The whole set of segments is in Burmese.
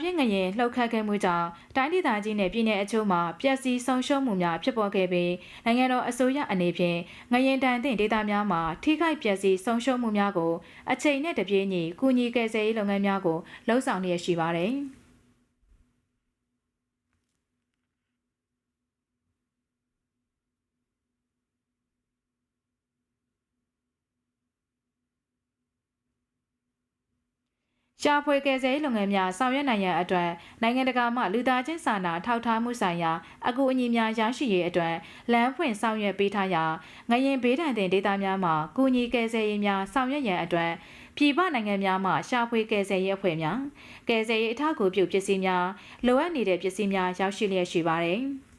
ပြင်းငရင်လှုပ်ခတ်ခဲ့မှုကြောင့်တိုင်းဒေသကြီးနဲ့ပြည်내အချို့မှာပျက်စီးဆုံးရှုံးမှုများဖြစ်ပေါ်ခဲ့ပြီးနိုင်ငံတော်အစိုးရအနေဖြင့်ငရင်တန်သင့်ဒေသများမှာထိခိုက်ပျက်စီးဆုံးရှုံးမှုများကိုအချိန်နဲ့တပြေးညီကူညီကယ်ဆယ်ရေးလုပ်ငန်းများကိုလှုံ့ဆော်လျက်ရှိပါတယ်။ ရှာဖွေကယ်ဆယ်ရေးလုပ်ငန်းများဆောင်ရွက်နိုင်ရန်အတွက်နိုင်ငံတကာမှလူသားချင်းစာနာထောက်ထားမှုဆိုင်ရာအကူအညီများရရှိရေးအတွက်လမ်းဖွင့်ဆောင်ရွက်ပေးထားရာငရင်ဘေးဒဏ်တင်ဒေသများမှာကူညီကယ်ဆယ်ရေးများဆောင်ရွက်ရန်အတွက်ပြည်ပနိုင်ငံများမှရှာဖွေကယ်ဆယ်ရေးအဖွဲ့များကယ်ဆယ်ရေးအထောက်အကူပြုပစ္စည်းများလိုအပ်နေတဲ့ပစ္စည်းများရောက်ရှိလျက်ရှိပါတယ်။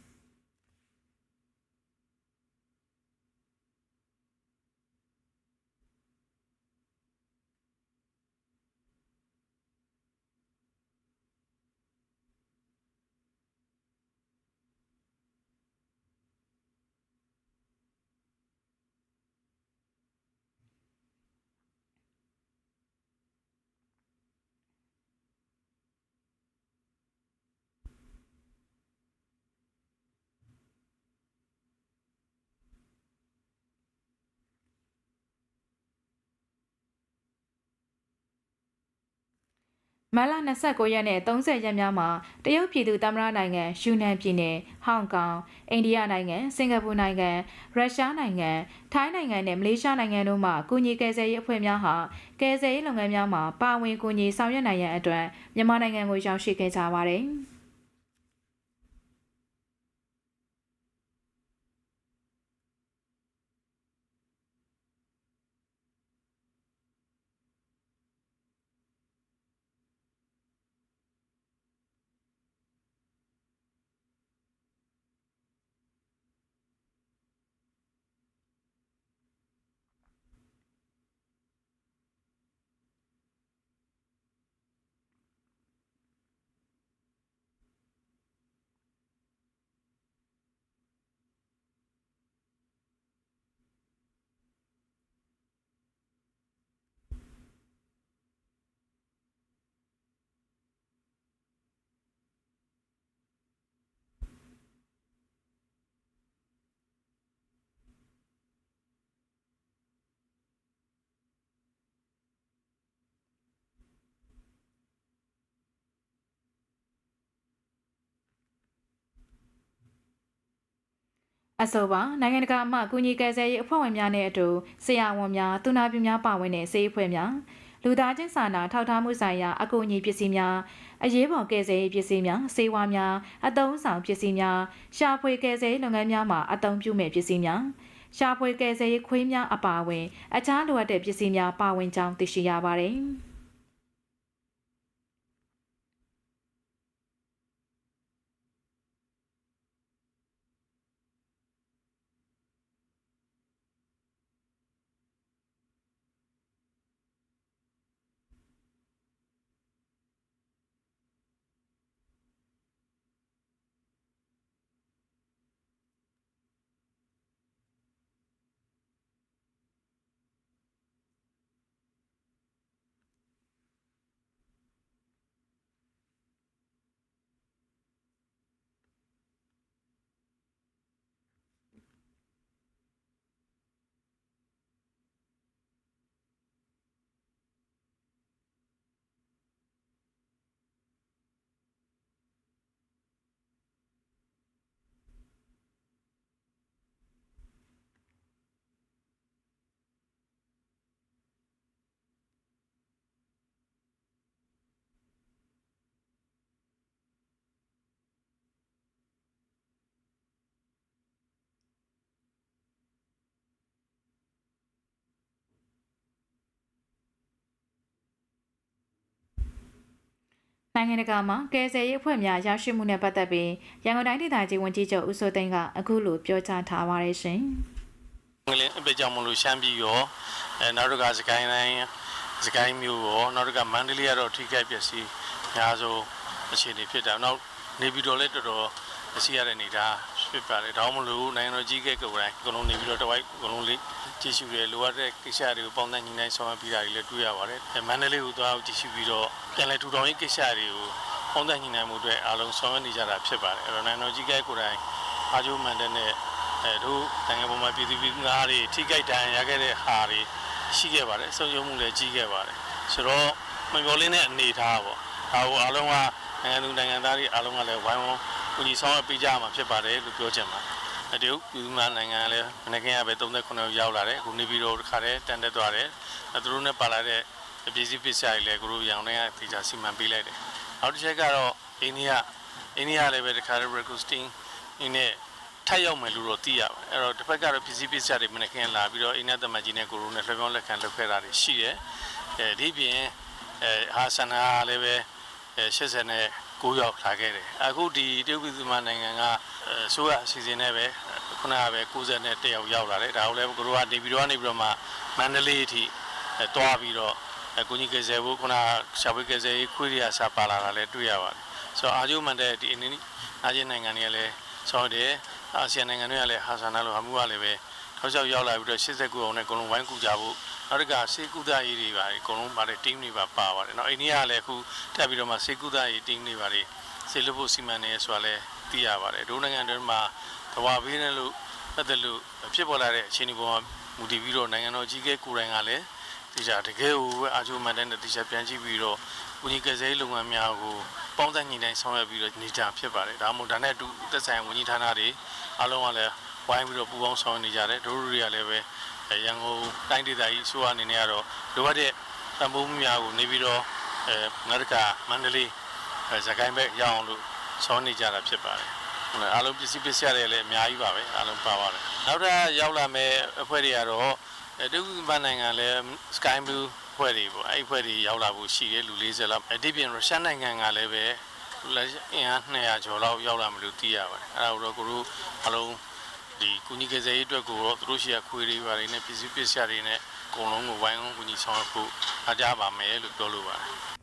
မတ်လ29ရက်နဲ့30ရက်များမှာတရုတ်ပြည်သူသမ္မတနိုင်ငံယူနန်ပြည်နယ်ဟောင်ကောင်အိန္ဒိယနိုင်ငံစင်ကာပူနိုင်ငံရုရှားနိုင်ငံထိုင်းနိုင်ငံနဲ့မလေးရှားနိုင်ငံတို့မှကူညီကယ်ဆယ်ရေးအဖွဲ့များဟာကယ်ဆယ်ရေးလုပ်ငန်းများမှာပါဝင်ကူညီဆောင်ရွက်နိုင်ရန်အတွက်မြန်မာနိုင်ငံကိုရောက်ရှိခဲ့ကြပါတယ်။ အဆိုပါနိုင်ငံတကာမှကူညီကယ်ဆယ်ရေးအဖွဲ့ဝင်များနဲ့အတူဆရာဝန်များ၊သူနာပြုများပါဝင်တဲ့စေအဖွဲ့များလူသားချင်းစာနာထောက်ထားမှုဆိုင်ရာအကူအညီပစ္စည်းများအရေးပေါ်ကယ်ဆယ်ရေးပစ္စည်းများစေဝါများအသုံးဆောင်ပစ္စည်းများရှာဖွေကယ်ဆယ်ရေးလုပ်ငန်းများမှာအသုံးပြုမဲ့ပစ္စည်းများရှာဖွေကယ်ဆယ်ရေးခွေးများအပါအဝင်အခြားလိုအပ်တဲ့ပစ္စည်းများပါဝင်ကြောင်းသိရှိရပါတယ်။ နိုင်ငံတကာမှာကယ်ဆယ်ရေးအဖွဲ့များရရှိမှုနဲ့ပတ်သက်ပြီးရန်ကုန်တိုင်းဒေသကြီးဝန်ကြီးချုပ်ဦးစိုးသိန်းကအခုလိုပြောကြားထားပါတယ်ရှင်။ငလင်အပစ်ကြောင့်မလို့ရှမ်းပြည်ရောအဲနောက်တစ်ခါစကိုင်းတိုင်းစကိုင်းမျိုးရောနောက်တစ်ခါမန္တလေးကတော့ထိခိုက်ပျက်စီးများဆုံးအခြေအနေဖြစ်တာနောက်နေပြည်တော်လည်းတော်တော်အစီရတဲ့နေတာဖြစ်ပါတယ်ဒါမှမဟုတ်နိုင်ငံတော်ကြီးကဲကိုယ်တိုင်အကုန်လုံးနေပြီးတော့တဝိုက်အကုန်လုံးလေး ကြည့်ရှုရဲလိုအပ်တဲ့ကိစ္စတွေကိုပေါင်းတဲ့ညီနိုင်ဆောင်ရွက်ပြီးတာတွေလည်းတွေ့ရပါတယ်မန္တလေးကိုသွားကြည့်ရှုပြီးတော့ပြန်လည်ထူထောင်ရေးကိစ္စတွေကိုပေါင်းသက်ညှိနှိုင်းမှုအတွက်အားလုံးဆောင်ရွက်နေကြတာဖြစ်ပါတယ်အဲ့တော့နိုင်ငံတော်ကြီးကဲကိုယ်တိုင်အားကျိုးမှန်တဲ့နဲ့အဲတို့နိုင်ငံပေါ်မှာပြည်သူပြည်သားတွေထိကြိုက်တန်ရခဲ့တဲ့ဟာတွေရှိခဲ့ပါတယ်ဆုံးယုံမှုလည်းကြီးခဲ့ပါတယ်ဆိုတော့မမျော်လင်းတဲ့အနေအထားပေါ့ဒါကိုအားလုံးကနိုင်ငံသူနိုင်ငံသားတွေအားလုံးကလည်းဝိုင်းဝန်းကူညီဆောင်ရွက်ပေးကြမှာဖြစ်ပါတယ်လို့ပြောချင်ပါတယ် အတူပြည်သူများနိုင်ငံကလည်းမနေ့ကပဲ39ရောက်လာတယ်အခုနေပြီးတော့တစ်ခါတည်းတန်တက်သွားတယ်အဲသူတို့နဲ့ပါလာတဲ့ပြည်စည်းပစ္စည်းတွေလည်းကိုတို့ရောင်တဲ့တေချာစီမံပေးလိုက်တယ်နောက်တစ်ချက်ကတော့အိန္ဒိယအိန္ဒိယလည်းပဲတစ်ခါတည်း requesting ဒီနေ့ထပ်ရောက်မယ်လို့တော့သိရပါတယ်အဲ့တော့တစ်ဖက်ကတော့ပြည်စည်းပစ္စည်းတွေမနေ့ကလာပြီးတော့အိန္ဒိယသမကြီးနဲ့ကိုတို့နဲ့လွှဲပြောင်းလက်ခံလုပ်ခဲ့တာတွေရှိတယ်အဲဒီပြင်အဲဟာဆန္ဒလည်းပဲအဲ80နဲ့ 9ရောက်လာခဲ့တယ်အခုဒီတရုတ်ပြည်သူများနိုင်ငံကအဲဆိုရအစီအစဉ်နဲ့ပဲခုနကပဲ90နဲ့1ရောက်ရောက်လာတယ်ဒါကိုလည်းကိုတို့ကနေပြီးတော့နေပြီးတော့မှမန္တလေးအထိအဲတွားပြီးတော့အကူကြီးကယ်ဆယ်ဖို့ခုနရှာဖွေကယ်ဆယ်ရေးခွေးရစာပါလာတာလည်းတွေ့ရပါတယ်ဆိုတော့အာဂျိုမန်တဲ့ဒီအင်းနီအာဂျင်နိုင်ငံတွေကလည်းဆောင်းတယ်အာဆီယံနိုင်ငံတွေကလည်းဟာဆန်နာလိုဟာမှုကလည်းပဲထောက်ချောက်ရောက်လာပြီးတော့89အောင်နဲ့အကုန်လုံးဝိုင်းကူကြဖို့ နောက်တစ်ခါစေကုသရေးတွေပါအကုန်လုံးပါတယ် team တွေပါပါပါတယ်နောက်အိန္ဒိယကလည်းအခုတက်ပြီးတော့မှစေကုသရေး team တွေပါတယ်စေလို့ဖို့စီမံနေဆိုတာလည်းသိရပါတယ်ဒိုးနိုင်ငံတွေမှာတဝါဘေးနဲ့လို့ပတ်သက်လို့ဖြစ်ပေါ်လာတဲ့အခြေအနေပေါ်မှာမူတည်ပြီးတော့နိုင်ငံတော်ကြီးကကိုယ်တိုင်ကလည်းဒီကြတကယ်ကိုအာဂျိုမန်တဲ့တိကျပြန်ကြည့်ပြီးတော့ဦးကြီးကယ်ဆယ်ရေးလုပ်ငန်းများကိုပေါင်းစပ်ညီတိုင်းဆောင်ရွက်ပြီးတော့နေကြဖြစ်ပါတယ်ဒါမှမဟုတ်ဒါနဲ့အတူသက်ဆိုင်ဝန်ကြီးဌာနတွေအားလုံးကလည်း ဝိုင်းပြီးတော့ပူးပေါင်းဆောင်ရွက်နေကြတယ်တို့တွေကလည်းပဲရန်ကုန်တိုင်းဒေသကြီးအစိုးရအနေနဲ့ကတော့လိုအပ်တဲ့တံပိုးမှုများကိုနေပြီးတော့အဲငါတကမန္တလေးအဲဇကိုင်းဘက်ရအောင်လို့ဆောင်နေကြတာဖြစ်ပါတယ်ဟုတ်လားအားလုံးပစ္စည်းပစ္စည်းတွေလည်းအများကြီးပါပဲအားလုံးပါပါတယ်နောက်ထပ်ရောက်လာမဲ့အဖွဲ့တွေကတော့အဲတူဘန်နိုင်ငံလည်း Sky Blue ဖွဲ့တွေပေါ့အဲ့ဒီဖွဲ့တွေရောက်လာဖို့ရှိတယ်လူ40လောက်အဒီပြင်ရုရှားနိုင်ငံကလည်းပဲလက်အင်အား200ကျော်လောက်ရောက်လာမလို့သိရပါတယ်အဲ့ဒါကိုတော့ကိုတို့အလုံး ဒီကုညီကစားရေးအတွက်ကိုတော့သူတို့ရှိရခွေးတွေပါတယ်နဲ့ပစ္စည်းပစ္စည်းတွေနဲ့အကုန်လုံးကိုဝိုင်းဝန်းကုညီဆောင်ဖို့အားကြပါမယ်လို့ပြောလိုပါတယ်